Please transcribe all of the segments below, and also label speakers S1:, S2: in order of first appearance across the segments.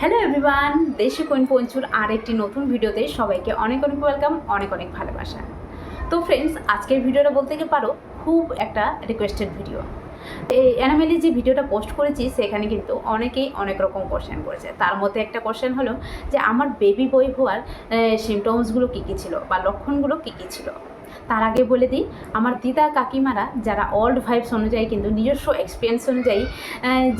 S1: Hello everyone দেশি কোয়েন পঞ্চুর আর একটি নতুন ভিডিওতে সবাইকে অনেক অনেক ওয়েলকাম অনেক অনেক ভালোবাসা। তো ফ্রেন্ডস আজকের ভিডিওটা বলতে গিয়ে পারো, খুব একটা রিকোয়েস্টেড ভিডিও এই অ্যানামেলি যে ভিডিওটা পোস্ট করেছি, সেখানে কিন্তু অনেকেই অনেক রকম কোশ্চেন করেছে। তার মধ্যে একটা কোশ্চেন হলো যে, আমার বেবি বই হওয়ার সিমটমসগুলো কী কী ছিল বা লক্ষণগুলো কী কী ছিল? তার আগে বলে দিই, আমার দিদা কাকিমারা যারা ওল্ড ভাইবস অনুযায়ী কিন্তু নিজস্ব এক্সপিরিয়েন্স অনুযায়ী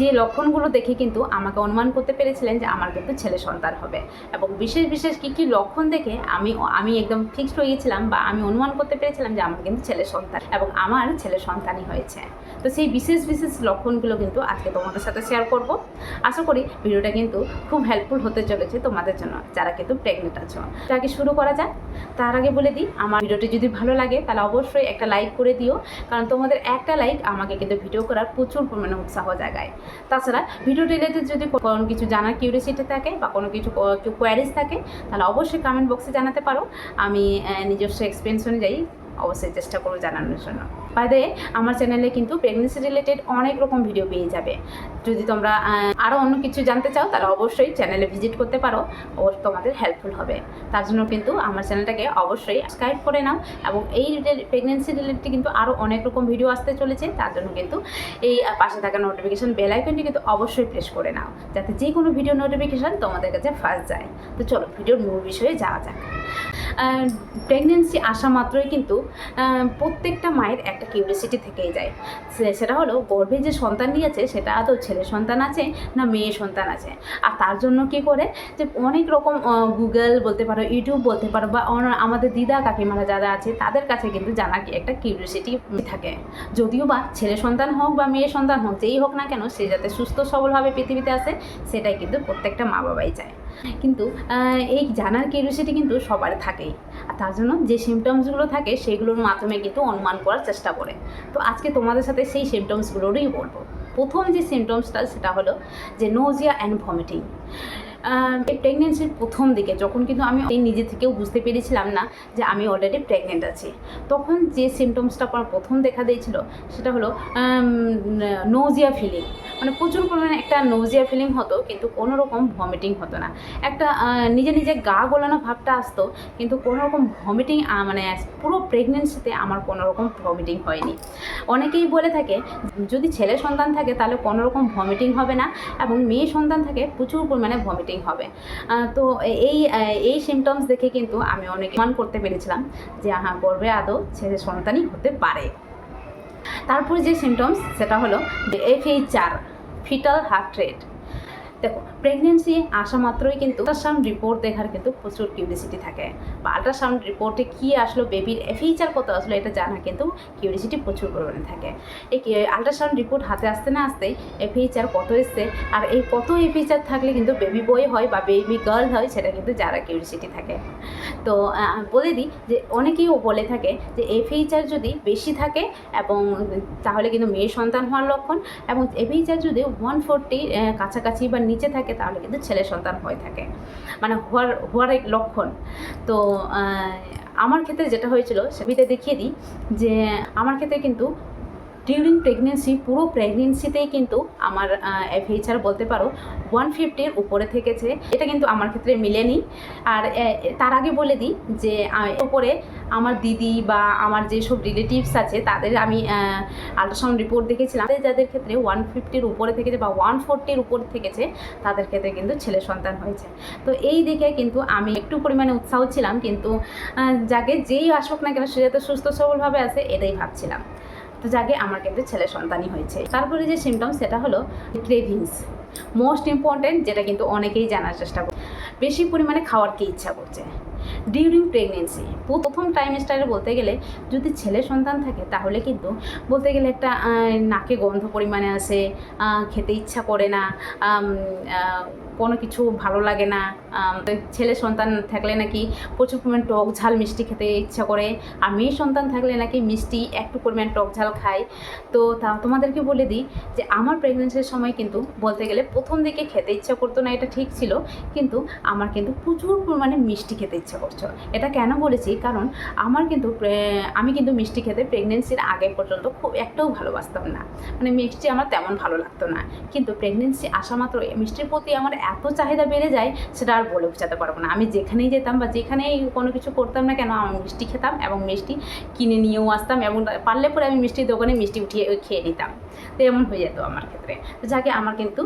S1: যে লক্ষণগুলো দেখে কিন্তু আমাকে অনুমান করতে পেরেছিলেন যে আমার কিন্তু ছেলে সন্তান হবে। এবং বিশেষ বিশেষ কী কী লক্ষণ দেখে আমি আমি একদম ফিক্সড হয়ে গেছিলাম বা আমি অনুমান করতে পেরেছিলাম যে আমার কিন্তু ছেলে সন্তান এবং আমার ছেলে সন্তানই হয়েছে। তো সেই বিশেষ বিশেষ লক্ষণগুলো কিন্তু আজকে তোমাদের সাথে শেয়ার করব। আশা করি ভিডিওটা কিন্তু খুব হেল্পফুল হতে চলেছে তোমাদের জন্য, যারা কিন্তু প্রেগনেন্ট আছো। তাকে শুরু করা যাক। তার আগে বলে দিই, আমার ভিডিওটি যদি ভালো লাগে, তাহলে অবশ্যই একটা লাইক করে দিও। কারণ তোমাদের একটা লাইক আমাকে কিন্তু ভিডিও করার প্রচুর পরিমাণে উৎসাহ জাগায়। তাছাড়া ভিডিও রিলেটেড যদি কোনো কিছু জানার কিউরিয়াসিটি থাকে বা কোনো কিছু কোয়ারিজ থাকে, তাহলে অবশ্যই কমেন্ট বক্সে জানাতে পারো। আমি নিজস্ব এক্সপিরিয়েন্স অনুযায়ী অবশ্যই চেষ্টা করব জানানোর জন্য। বাইরে আমার চ্যানেলে কিন্তু প্রেগনেন্সি রিলেটেড অনেক রকম ভিডিও পেয়ে যাবে। যদি তোমরা আরও অন্য কিছু জানতে চাও, তাহলে অবশ্যই চ্যানেলে ভিজিট করতে পারো। ও তোমাদের হেল্পফুল হবে। তার জন্য কিন্তু আমার চ্যানেলটাকে অবশ্যই সাবস্ক্রাইব করে নাও এবং এই প্রেগনেন্সি রিলেটেড কিন্তু আরও অনেক রকম ভিডিও আসতে চলেছে। তার জন্য কিন্তু এই পাশে থাকা নোটিফিকেশান বেল আইকনটি কিন্তু অবশ্যই প্রেস করে নাও। যাতে যে কোনো ভিডিও নোটিফিকেশান তোমাদের কাছে ফার্স্ট যায়। তো চলো ভিডিওর মূল বিষয়ে যাওয়া যাক। প্রেগনেন্সি আসা মাত্রই কিন্তু প্রত্যেকটা মায়ের একটা কিউরিয়াসিটি থেকেই যায়। সেটা হলো গর্ভে যে সন্তান নিয়েছে, সেটা আদৌ ছেলে সন্তান আছে না মেয়ে সন্তান আছে। আর তার জন্য কি করে? যে অনেক রকম গুগল বলতে পারো ইউটিউব বলতে পারো বা আমাদের দিদা কাকিমারা যারা আছে, তাদের কাছে কিন্তু জানা একটা কিউরিয়াসিটি থাকে। যদিও বা ছেলে সন্তান হোক বা মেয়ে সন্তান হোক, যেই হোক না কেন, সে যাতে সুস্থ সবলভাবে পৃথিবীতে আসে, সেটাই কিন্তু প্রত্যেকটা মা বাবাই চায়। কিন্তু এই জানার কিউরিয়াসিটি কিন্তু সবার থাকেই। আর তার জন্য যে সিমটমসগুলো থাকে, সেগুলোর মাধ্যমে কিন্তু অনুমান করার চেষ্টা করে। তো আজকে তোমাদের সাথে সেই সিমটমসগুলোরই বলব। প্রথম যে সিমটমসটা সেটা হলো যে নোজিয়া অ্যান্ড ভমিটিং প্রেগনেন্সির প্রথম দিকে যখন কিন্তু আমি এই নিজে থেকেও বুঝতে পেরেছিলাম না যে আমি অলরেডি প্রেগনেন্ট আছি। তখন যে সিমটমসটা আমার প্রথম দেখা দিয়েছিল, সেটা হলো নোজিয়া ফিলিং মানে প্রচুর পরিমাণে একটা নোজিয়া ফিলিং হতো, কিন্তু কোনো রকম ভমিটিং হতো না। একটা নিজে নিজে গা গোলানো ভাবটা আসতো, কিন্তু কোনো রকম ভমিটিং মানে পুরো প্রেগনেন্সিতে আমার কোনো রকম ভমিটিং হয়নি। অনেকেই বলে থাকে, যদি ছেলে সন্তান থাকে তাহলে কোনো রকম ভমিটিং হবে না, এবং মেয়ে সন্তান থাকে প্রচুর পরিমাণে ভমিটিং হবে। আহ, তো এই এই সিমটমস দেখে কিন্তু আমি অনেক মান করতে পেরেছিলাম যে হ্যাঁ গর্বে আদৌ ছেলে সন্তানই হতে পারে। তারপরে যে সিমটমস সেটা হলো H FHR fetal heart rate দেখো প্রেগনেন্সি আসা মাত্রই কিন্তু আল্ট্রাসাউন্ড রিপোর্ট দেখার কিন্তু প্রচুর কিউরিসিটি থাকে। বা আল্ট্রাসাউন্ড রিপোর্টে কী আসলো বেবির এফএইচআর কত আসলো, এটা জানা কিন্তু কিউরিসিটি প্রচুর পরিমাণে থাকে। এই আল্ট্রাসাউন্ড রিপোর্ট হাতে আসতে না আসতেই এফএইচআর কত এসছে, আর এই কত এফএইচআর থাকলে কিন্তু বেবি বয় হয় বা বেবি গার্ল হয়, সেটা কিন্তু যারা কিউরিসিটি থাকে। তো বলে দিই যে অনেকেই বলে থাকে যে এফএইচআর যদি বেশি থাকে এবং তাহলে কিন্তু মেয়ে সন্তান হওয়ার লক্ষণ এবং এফএইচআর যদি ওয়ান ফোরটি কাছাকাছি বা নিচে থাকে, তাহলে কিন্তু ছেলে সন্তান হয়ে থাকে। মানে হওয়ার হওয়ার এক লক্ষণ। তো আমার ক্ষেত্রে যেটা হয়েছিল, সেটা দেখিয়ে দিই যে, আমার ক্ষেত্রে কিন্তু ডিউরিং প্রেগনেন্সি পুরো প্রেগনেন্সিতেই কিন্তু আমার এফএইচআর বলতে পারো ওয়ান ফিফটির উপরে থেকেছে। এটা কিন্তু আমার ক্ষেত্রে মিলেনি আর তার আগে বলে দিই যে উপরে আমার দিদি বা আমার যেসব রিলেটিভস আছে, তাদের আমি আল্ট্রাসাউন্ড রিপোর্ট দেখেছিলাম। যাদের ক্ষেত্রে ওয়ান ফিফটির উপরে থেকেছে বা ওয়ান ফোরটির উপরে থেকেছে, তাদের ক্ষেত্রে কিন্তু ছেলে সন্তান হয়েছে। তো এই দেখে কিন্তু আমি একটু পরিমাণে উৎসাহ ছিলাম, কিন্তু যাকে যেই আসুক না কেন, সে যাতে সুস্থ সবলভাবে আছে, এটাই ভাবছিলাম। তো যাকে আমার কিন্তু ছেলে সন্তানই হয়েছে। তারপরে যে সিমটম সেটা হলো ক্রেভিংস মোস্ট ইম্পর্ট্যান্ট যেটা কিন্তু অনেকেই জানার চেষ্টা করে বেশি পরিমাণে খাওয়ার কি ইচ্ছা করছে? ডিউরিং প্রেগনেন্সি প্রথম টাইমস্টারে বলতে গেলে যদি ছেলে সন্তান থাকে তাহলে কিন্তু বলতে গেলে একটা নাকে গন্ধ পরিমাণে আসে খেতে ইচ্ছা করে না কোনো কিছু ভালো লাগে না। ছেলে সন্তান থাকলে নাকি প্রচুর পরিমাণ টক ঝাল, মিষ্টি খেতে ইচ্ছা করে। আর মেয়ে সন্তান থাকলে নাকি মিষ্টি একটু পরিমাণ টক ঝাল খায়। তো তা তোমাদেরকে বলে দিই যে, আমার প্রেগনেন্সির সময় কিন্তু বলতে গেলে প্রথম দিকে খেতে ইচ্ছা করতো না, এটা ঠিক ছিল। কিন্তু আমার কিন্তু প্রচুর পরিমাণে মিষ্টি খেতে ইচ্ছা করছ এটা কেন বলেছি? কারণ আমার কিন্তু আমি কিন্তু মিষ্টি খেতে প্রেগনেন্সির আগে পর্যন্ত খুব একটাও ভালোবাসতাম না। মানে মিষ্টি আমার তেমন ভালো লাগতো না। কিন্তু প্রেগনেন্সি আসা মাত্র মিষ্টির প্রতি আমার এত চাহিদা বেড়ে যায় সেটা আর বলে বোঝাতে পারব না। আমি যেখানেই যেতাম বা যেখানেই কোনো কিছু করতাম না কেন, আমি মিষ্টি খেতাম এবং মিষ্টি কিনে নিয়েও আসতাম এবং পারলে পরে আমি মিষ্টির দোকানে মিষ্টি উঠিয়ে খেয়ে নিতাম। তো এমন হয়ে যেত আমার ক্ষেত্রে। তো যাকে, আমার কিন্তু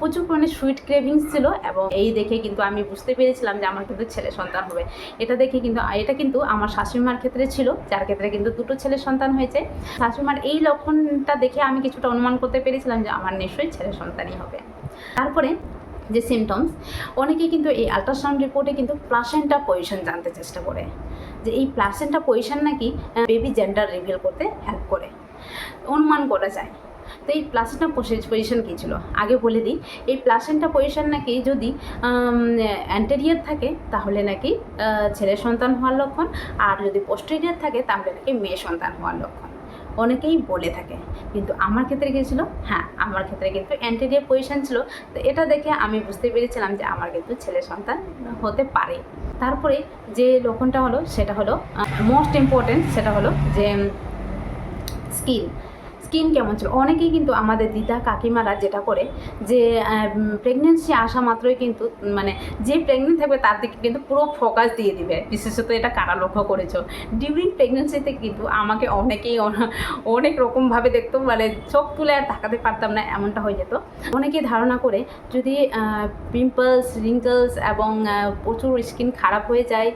S1: প্রচুর পরিমাণে সুইট ক্রেভিংস ছিল এবং এই দেখে কিন্তু আমি বুঝতে পেরেছিলাম যে আমার কিন্তু ছেলে সন্তান হবে। এটা দেখে কিন্তু, এটা কিন্তু আমার শাশুড়িমার ক্ষেত্রে ছিল, যার ক্ষেত্রে কিন্তু দুটো ছেলে সন্তান হয়েছে। শাশুড়িমার এই লক্ষণটা দেখে আমি কিছুটা অনুমান করতে পেরেছিলাম যে আমার নিশ্চয়ই ছেলে সন্তানই হবে। তারপরে যে সিমটমস অনেকে কিন্তু এই আল্ট্রাসাউন্ড রিপোর্টে কিন্তু প্লাসেন্টা পজিশন জানতে চেষ্টা করে। যে এই প্লাসেন্টা পজিশন নাকি বেবি জেন্ডার রিভিল করতে হেল্প করে। অনুমান করা যায়। তো এই প্লাসেন্টা পজিশন কী ছিল? আগে বলে দিই, এই প্লাসেন্টা পজিশন নাকি যদি অ্যান্টেরিয়ার থাকে, তাহলে নাকি ছেলে সন্তান হওয়ার লক্ষণ, আর যদি পোস্টেরিয়ার থাকে, তাহলে নাকি মেয়ে সন্তান হওয়ার লক্ষণ। অনেকেই বলে থাকে। কিন্তু আমার ক্ষেত্রে কী ছিল? হ্যাঁ আমার ক্ষেত্রে কিন্তু অ্যান্টেরিয়ার পজিশন ছিল। তো এটা দেখে আমি বুঝতে পেরেছিলাম যে আমার কিন্তু ছেলে সন্তান হতে পারে। তারপরে যে লক্ষণটা হলো, সেটা হলো মোস্ট ইম্পর্টেন্ট সেটা হলো যে স্কিন স্কিন কেমন ছিল? অনেকেই কিন্তু আমাদের দিদা, কাকিমারা যেটা করে যে প্রেগনেন্সি আসা মাত্রই কিন্তু মানে যে প্রেগনেন্ট থাকবে তার দিকে কিন্তু পুরো ফোকাস দিয়ে দিবে। বিশেষত এটা কারা লক্ষ্য করেছ? ডিউরিং প্রেগনেন্সিতে কিন্তু আমাকে অনেকেই অনেক রকমভাবে দেখতো মানে চোখ তুলে আর তাকাতে পারতাম না, এমনটা হয়ে যেত। অনেকেই ধারণা করে যদি পিম্পলস রিঙ্কলস এবং প্রচুর স্কিন খারাপ হয়ে যায়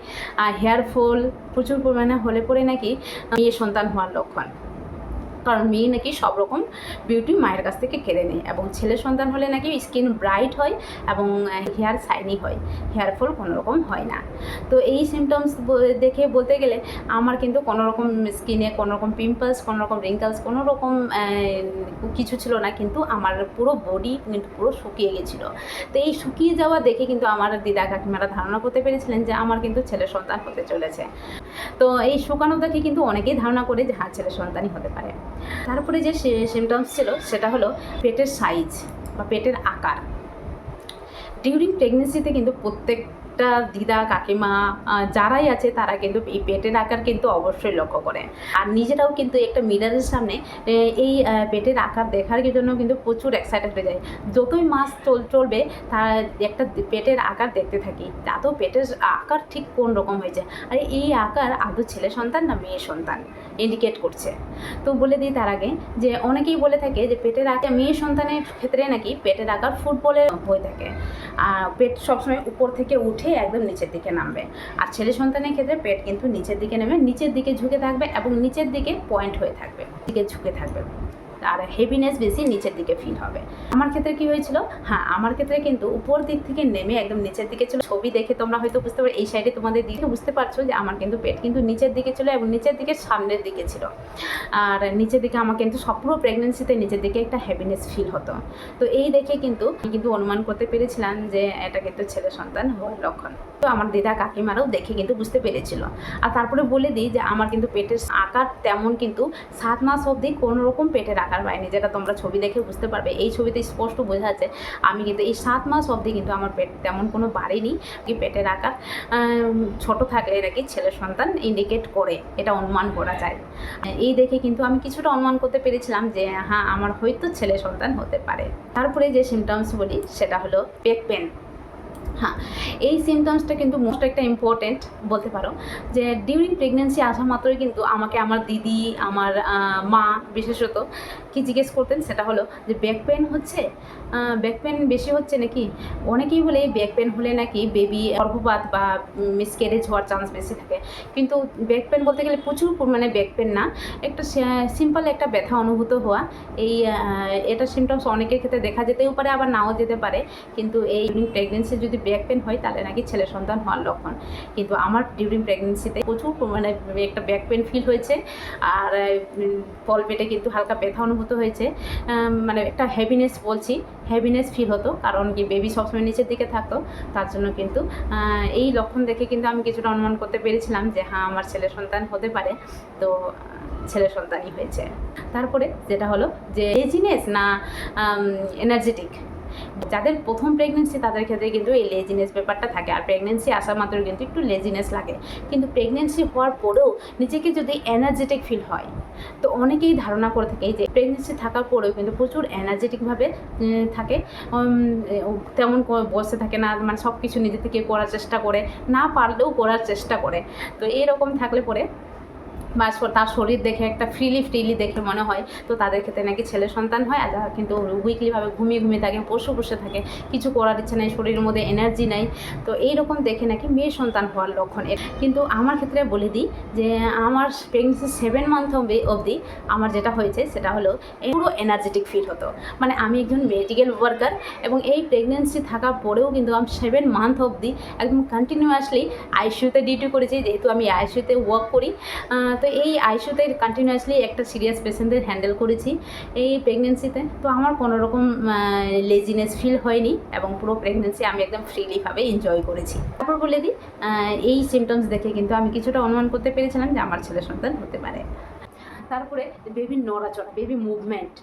S1: হেয়ার ফল প্রচুর পরিমাণে হলে পরে নাকি মেয়ে সন্তান হওয়ার লক্ষণ। কারণ মেয়ে নাকি সব রকম বিউটি মায়ের কাছ থেকে কেড়ে নেয় এবং ছেলে সন্তান হলে নাকি স্কিন ব্রাইট হয় এবং হেয়ার শাইনি হয়। হেয়ার ফল কোনো রকম হয় না। তো এই সিমটমস দেখে বলতে গেলে আমার কিন্তু কোনো রকম স্কিনে কোনো রকম পিম্পলস কোনো রকম রিঙ্কলস কোনো রকম কিছু ছিল না কিন্তু আমার পুরো বডি কিন্তু পুরো শুকিয়ে গেছিল। তো এই শুকিয়ে যাওয়া দেখে কিন্তু আমার দিদা কাকিমারা ধারণা করতে পেরেছিলেন যে আমার কিন্তু ছেলে সন্তান হতে চলেছে। তো এই শুকানো দেখে কিন্তু অনেকেই ধারণা করে যে হ্যাঁ ছেলে সন্তানই হতে পারে। তারপরে যে সিমটমস ছিল সেটা হলো পেটের সাইজ বা পেটের আকার। ডিউরিং প্রেগনেন্সিতে কিন্তু প্রত্যেকটা দিদা, কাকিমা যারাই আছে তারা কিন্তু এই পেটের আকার কিন্তু অবশ্যই লক্ষ্য করে। আর নিজেরাও কিন্তু একটা মিরারের সামনে এই পেটের আকার দেখার জন্য কিন্তু প্রচুর এক্সাইটেড হয়ে যায়। যতই মাস চল, চলবে, তার একটা পেটের আকার দেখতে থাকি, তাতেও পেটের আকার ঠিক কোন রকম হয়েছে। আর এই আকার আদৌ ছেলে সন্তান না মেয়ে সন্তান? ইন্ডিকেট করছে। তো বলে দিই তার আগে যে, অনেকেই বলে থাকে যে, পেটের আকার মেয়ে সন্তানের ক্ষেত্রে নাকি পেটের আকার ফুটবলের হয়ে থাকে। আর পেট সবসময় উপর থেকে উঠে একদম নিচের দিকে নামবে। আর ছেলে সন্তানের ক্ষেত্রে পেট কিন্তু নিচের দিকে নেমে নিচের দিকে ঝুঁকে থাকবে এবং নিচের দিকে পয়েন্ট হয়ে থাকবে দিকে ঝুঁকে থাকবে। আর হেভিনেস বেশি নিচের দিকে ফিল হবে। আমার ক্ষেত্রে কি হয়েছিল? হ্যাঁ আমার ক্ষেত্রে কিন্তু উপর দিক থেকে নেমে একদম নিচের দিকে ছিল ছবি দেখে তোমরা হয়তো বুঝতে পারো, এই সাইডে তোমাদের দিকে বুঝতে পারছ যে আমার কিন্তু পেট কিন্তু নিচের দিকে ছিল এবং নিচের দিকে সামনের দিকে ছিল। আর নিচের দিকে আমার কিন্তু সব পুরো প্রেগনেন্সিতে নিচের দিকে একটা হ্যাপিনেস ফিল হতো। তো এই দেখে কিন্তু কিন্তু অনুমান করতে পেরেছিলাম যে এটা কিন্তু ছেলে সন্তান হওয়ার লক্ষণ। তো আমার দিদা কাকিমারাও দেখে কিন্তু বুঝতে পেরেছিল। আর তারপরে বলে দিই যে আমার কিন্তু পেটের আকার তেমন কিন্তু সাত মাস অবধি কোনো রকম পেটের আকার পায়নি যেটা তোমরা ছবি দেখে বুঝতে পারবে। এই ছবিতে স্পষ্ট বোঝা যাচ্ছে, আমি কিন্তু এই সাত মাস অবধি কিন্তু আমার পেট তেমন কোনো বাড়েনি কি পেটের আকার ছোট থাকলে নাকি ছেলে সন্তান ইন্ডিকেট করে, এটা অনুমান করা যায়। এই দেখে কিন্তু আমি কিছুটা অনুমান করতে পেরেছিলাম যে হ্যাঁ আমার হয়তো ছেলে সন্তান হতে পারে। তারপরে যে সিমটমস বলি, সেটা হলো পেক পেন হ্যাঁ এই সিমটমসটা কিন্তু মোস্ট একটা ইম্পর্টেন্ট বলতে পারো। যে ডিউরিং প্রেগনেন্সি আসা মাত্রই কিন্তু আমাকে আমার দিদি, আমার মা বিশেষত কি জিজ্ঞেস করতেন? সেটা হলো যে ব্যাক পেন হচ্ছে? ব্যাক পেন বেশি হচ্ছে নাকি? অনেকেই বলে ব্যাক পেন হলে নাকি বেবি গর্ভপাত বা মিসক্যারেজ হওয়ার চান্স বেশি থাকে। কিন্তু ব্যাক পেন বলতে গেলে প্রচুর পরিমাণে ব্যাক পেন না। একটা সিম্পল একটা ব্যথা অনুভূত হওয়া। এই এটা সিমটমস অনেকের ক্ষেত্রে দেখা যেতেও পারে, আবার নাও যেতে পারে। কিন্তু এই ডিউরিং প্রেগনেন্সি যদি ব্যাক পেন হয়, তাহলে নাকি ছেলে সন্তান হওয়ার লক্ষণ। কিন্তু আমার ডিউরিং প্রেগনেন্সিতে প্রচুর পরিমাণে একটা ব্যাক পেন ফিল হয়েছে। আর ফল পেটে কিন্তু হালকা ব্যথা অনুভূত হয়েছে মানে একটা হ্যাভিনেস বলছি হ্যাভিনেস ফিল হতো, কারণ কি বেবি সবসময় নিচের দিকে থাকতো, তার জন্য কিন্তু এই লক্ষণ দেখে কিন্তু আমি কিছুটা অনুমান করতে পেরেছিলাম যে হ্যাঁ আমার ছেলে সন্তান হতে পারে, তো, ছেলে সন্তানই হয়েছে। তারপরে যেটা হলো যে এজিনেস না এনার্জেটিক যাদের প্রথম প্রেগনেন্সি তাদের ক্ষেত্রে কিন্তু এই লেজিনেস ব্যাপারটা থাকে। আর প্রেগনেন্সি আসা মাত্র কিন্তু একটু লেজিনেস লাগে। কিন্তু প্রেগনেন্সি হওয়ার পরেও নিজেকে যদি এনার্জেটিক ফিল হয়, তো অনেকেই ধারণা করে থাকে যে প্রেগনেন্সি থাকার পরেও কিন্তু প্রচুর এনার্জেটিকভাবে থাকে। তেমন বসে থাকে না মানে সব কিছু নিজে থেকে করার চেষ্টা করে, না পারলেও করার চেষ্টা করে। তো এরকম থাকলে পরে বা তার শরীর দেখে একটা ফ্রিলি ফ্রিলি দেখে মনে হয়। তো তাদের ক্ষেত্রে নাকি ছেলে সন্তান হয়, আর যারা কিন্তু উইকলিভাবে ঘুমিয়ে ঘুমিয়ে থাকে, বসে বসে থাকে, কিছু করার ইচ্ছে নেই, শরীরের মধ্যে এনার্জি নেই। তো এইরকম দেখে নাকি মেয়ে সন্তান হওয়ার লক্ষণ। কিন্তু আমার ক্ষেত্রে বলে দিই যে, আমার প্রেগনেন্সি সেভেন মান্থ অবধি আমার যেটা হয়েছে সেটা হলো, এই পুরো এনার্জেটিক ফিল হতো। মানে আমি একজন মেডিকেল ওয়ার্কার এবং এই প্রেগনেন্সি থাকার পরেও কিন্তু আমি সেভেন মান্থ অবধি একদম কন্টিনিউয়াসলি আইসিউতে ডিউটি করেছি। যেহেতু আমি আইসিউতে ওয়ার্ক করি তো এই আইসিউতে কন্টিনিউয়াসলি একটা সিরিয়াস পেশেন্টদের হ্যান্ডেল করেছি এই প্রেগনেন্সিতে তো আমার কোনো রকম লেজিনেস ফিল হয়নি এবং পুরো প্রেগনেন্সি আমি একদম ফ্রিলিভাবে এনজয় করেছি। তারপর বলে দিই এই সিমটমস দেখে কিন্তু আমি কিছুটা অনুমান করতে পেরেছিলাম যে আমার ছেলে সন্তান হতে পারে। তারপরে বেবি নড়াচড়া বেবি মুভমেন্ট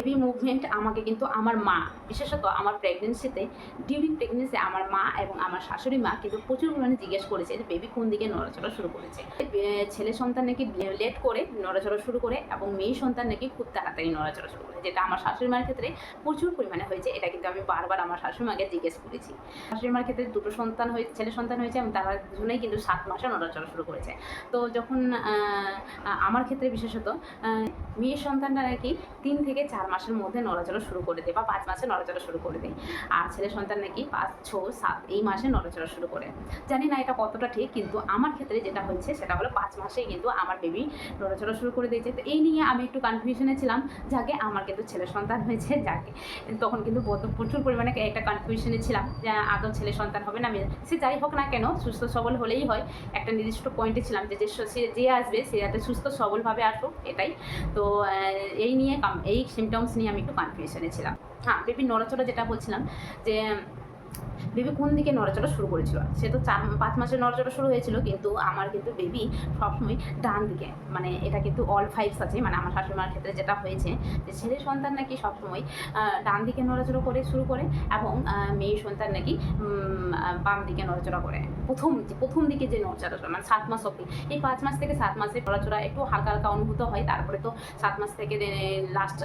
S1: বেবি মুভমেন্ট আমাকে কিন্তু আমার মা, বিশেষত আমার প্রেগনেন্সিতে ডিউরিং প্রেগনেন্সি আমার মা এবং আমার শাশুড়ি মা কিন্তু প্রচুর পরিমাণে জিজ্ঞেস করেছে যে বেবি কোন দিকে নড়াচড়া শুরু করেছে? ছেলে সন্তান নাকি লেট করে নড়াচড়া শুরু করে এবং মেয়ে সন্তান নাকি খুব তাড়াতাড়ি নড়াচড়া শুরু করে। যেটা আমার শাশুড়ি মার ক্ষেত্রে প্রচুর পরিমাণে হয়েছে এটা কিন্তু আমি বারবার আমার শাশুড়ি মাকে জিজ্ঞেস করেছি। শাশুড়ি মার ক্ষেত্রে দুটো সন্তান হয়েছে ছেলে সন্তান হয়েছে এবং তারা দুজনেই কিন্তু সাত মাসে নড়াচড়া শুরু করেছে। তো যখন আমার ক্ষেত্রে বিশেষত আহ, মেয়ে সন্তানটা নাকি তিন থেকে চার মাসের মধ্যে নড়াচড়া শুরু করে দেয় বা পাঁচ মাসে নড়াচড়া শুরু করে দেয়। আর ছেলে সন্তান নাকি পাঁচ ছ সাত এই মাসে নড়াচড়া শুরু করে। জানি না এটা কতটা ঠিক কিন্তু আমার ক্ষেত্রে যেটা হচ্ছে সেটা হলো পাঁচ মাসেই কিন্তু আমার বেবি নড়াচড়া শুরু করে দিয়েছে। তো এই নিয়ে আমি একটু কনফিউশনে ছিলাম যাকে আমার কিন্তু ছেলে সন্তান হয়েছে যাকে। তখন কিন্তু প্রচুর পরিমাণে একটা কনফিউশনে ছিলাম যে, আদৌ ছেলে সন্তান হবে না সে যাই হোক না কেন, সুস্থ সবল হলেই হয়। একটা নির্দিষ্ট পয়েন্টে ছিলাম যে সে যে আসবে, সে যাতে সুস্থ সবলভাবে আসুক, এটাই। তো এই নিয়ে এই সিমটমস নিয়ে আমি একটু কনফিউশনে ছিলাম। হ্যাঁ বেবি নড়াচড়া যেটা বলছিলাম যে বেবি কোন দিকে নড়াচড়া শুরু করেছিল? সে তো চার, পাঁচ মাসে নড়াচড়া শুরু হয়েছিল, কিন্তু আমার কিন্তু বেবি সবসময় ডান দিকে। মানে এটা কিন্তু অল ফাইভস আছে মানে আমার শাশুড়ি শাশুড়িমার ক্ষেত্রে যেটা হয়েছে যে ছেলে সন্তান নাকি সবসময় ডান দিকে নড়াচড়া করে শুরু করে এবং মেয়ে সন্তান নাকি বাম দিকে নড়াচড়া করে। প্রথম প্রথম দিকে যে নড়াচড়া মানে সাত মাস অব্দি এই পাঁচ মাস থেকে সাত মাসে নড়াচড়া একটু হালকা হালকা অনুভূত হয়, তারপরে তো সাত মাস থেকে লাস্ট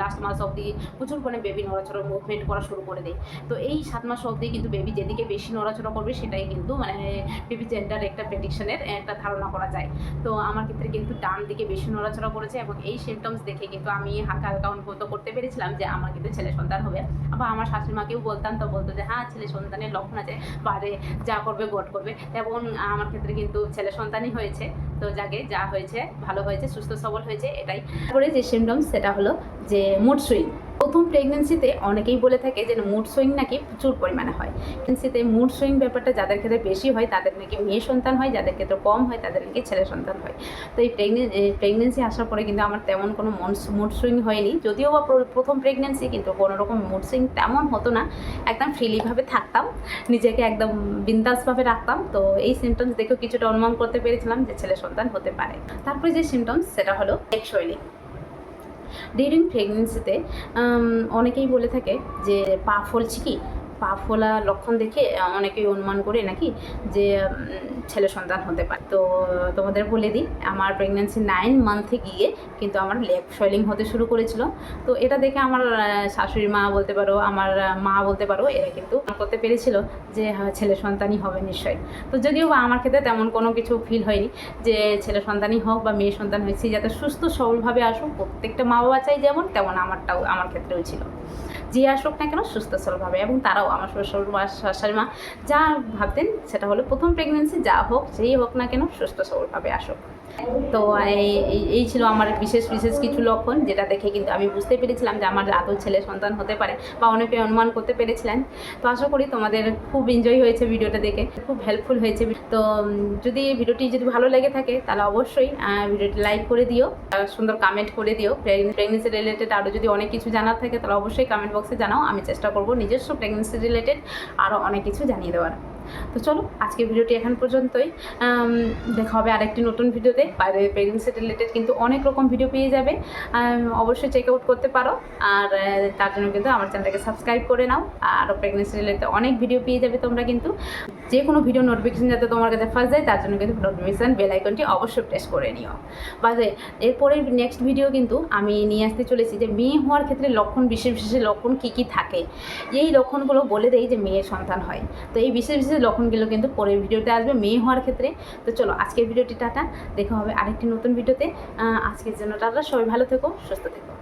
S1: লাস্ট মাস অব্দি প্রচুর পরিমাণে বেবি নড়াচড়া মুভমেন্ট করা শুরু করে দেয়। তো এই সাত মাস অবধি কিন্তু বেবি যেদিকে বেশি নড়াচড়া করবে সেটাই কিন্তু মানে বেবি জেন্ডার একটা প্রেডিকশনের একটা ধারণা করা যায়। তো আমার ক্ষেত্রে কিন্তু ডান দিকে বেশি নড়াচড়া করেছে এবং এই সিমটমস দেখে কিন্তু আমি হালকা হালকা অনুভূত করতে পেরেছিলাম যে আমার কিন্তু ছেলে সন্তান হবে। আবার আমার শাশুড়ি মাকেও বলতাম তো বলতো যে হ্যাঁ ছেলে সন্তানের লক্ষণ আছে, বাইরে যা করবে গট করবে। এবং আমার ক্ষেত্রে কিন্তু ছেলে সন্তানই হয়েছে। তো যাকে যা হয়েছে, ভালো হয়েছে, সুস্থ সবল হয়েছে, এটাই। তারপরে যে সিমটমস সেটা হলো যে মুড সুইং প্রথম প্রেগনেন্সিতে অনেকেই বলে থাকে যে মুড সুইং নাকি প্রচুর পরিমাণে হয়। প্রেগনেন্সিতে মুড সুইং ব্যাপারটা যাদের ক্ষেত্রে বেশি হয়, তাদের নাকি মেয়ে সন্তান হয়, যাদের ক্ষেত্রে কম হয়, তাদের নাকি ছেলে সন্তান হয়। তো এই প্রেগনেন্সি আসার পরে কিন্তু আমার তেমন কোনো মুড সুইং হয়নি। যদিও বা প্রথম প্রেগনেন্সি কিন্তু কোনো রকম মুড সুইং তেমন হতো না। একদম ফ্রিলিভাবে থাকতাম, নিজেকে একদম বিন্দাসভাবে রাখতাম। তো এই সিমটমস দেখেও কিছুটা অনুমান করতে পেরেছিলাম যে ছেলে সন্তান হতে পারে। তারপরে যে সিমটমস সেটা হলো শৈলী ডিউরিং প্রেগনেন্সিতে অনেকেই বলে থাকে যে পা ফলছে কি? পা ফোলা লক্ষণ দেখে অনেকেই অনুমান করে নাকি যে ছেলে সন্তান হতে পারে। তো, তোমাদের বলে দিই, আমার প্রেগনেন্সি নাইন মান্থে গিয়ে কিন্তু আমার লেগ সোয়েলিং হতে শুরু করেছিল। তো, এটা দেখে আমার শাশুড়ি মা বলতে পারো, আমার মা বলতে পারো, এরা কিন্তু করতে পেরেছিল যে হ্যাঁ ছেলে সন্তানই হবে নিশ্চয়ই। তো, যদিও বা আমার ক্ষেত্রে তেমন কোনো কিছু ফিল হয়নি যে, ছেলে সন্তানই হোক বা মেয়ে সন্তান হয়েছে, যাতে সুস্থ সবলভাবে আসুক, প্রত্যেকটা মা বাবা চাই যেমন, তেমন আমারটাও, আমার ক্ষেত্রেও ছিল। যে আসুক না কেন সুস্থ সবলভাবে এবং তারাও আমার শ্বশুর মা শাশুড়ি মা যা ভাবতেন সেটা হলো প্রথম প্রেগনেন্সি যা হোক, যেই হোক না কেন সুস্থ সবলভাবে আসুক। তো এই- ছিল আমার বিশেষ বিশেষ কিছু লক্ষণ যেটা দেখে কিন্তু আমি বুঝতে পেরেছিলাম যে আমার আদৌ ছেলে সন্তান হতে পারে বা অনেকে অনুমান করতে পেরেছিলেন। তো আশা করি তোমাদের খুব এনজয় হয়েছে ভিডিওটা দেখে, খুব হেল্পফুল হয়েছে। তো যদি ভিডিওটি যদি ভালো লেগে থাকে তাহলে অবশ্যই ভিডিওটি লাইক করে দিও সুন্দর কমেন্ট করে দিও। প্রেগনেন্সি রিলেটেড আরও যদি অনেক কিছু জানার থাকে তাহলে অবশ্যই কমেন্ট বক্সে জানাও। আমি চেষ্টা করব নিজস্ব প্রেগনেন্সি রিলেটেড আরও অনেক কিছু জানিয়ে দেওয়ার। তো চলো, আজকের ভিডিওটি এখন পর্যন্তই। দেখা হবে আরেকটি নতুন ভিডিওতে। বাইরে প্রেগনেন্সি রিলেটেড কিন্তু অনেক রকম ভিডিও পেয়ে যাবে। অবশ্যই চেক আউট করতে পারো। আর তার জন্য কিন্তু আমার চ্যানেলটাকে সাবস্ক্রাইব করে নাও। আর প্রেগনেন্সি রিলেটেড অনেক ভিডিও পেয়ে যাবে তোমরা কিন্তু। যে কোনো ভিডিও নোটিফিকেশন যাতে তোমার কাছে ফার্স্ট যায়, তার জন্য কিন্তু নোটিফিকেশান বেল আইকনটি অবশ্যই প্রেস করে নিও। বাজে এরপরে নেক্সট ভিডিও কিন্তু আমি নিয়ে আসতে চলেছি যে মেয়ে হওয়ার ক্ষেত্রে লক্ষণ, বিশেষ বিশেষ লক্ষণ কী কী থাকে? এই লক্ষণগুলো বলে দেয় যে মেয়ের সন্তান হয়। তো এই বিশেষ বিশেষ লক্ষণগুলো কিন্তু পরের ভিডিওতে আসবে মেয়ে হওয়ার ক্ষেত্রে। তো চলো আজকের ভিডিওটি টাটা। দেখা হবে আরেকটি নতুন ভিডিওতে। আজকের জন্য টাটা। সবাই ভালো থেকো, সুস্থ থেকো।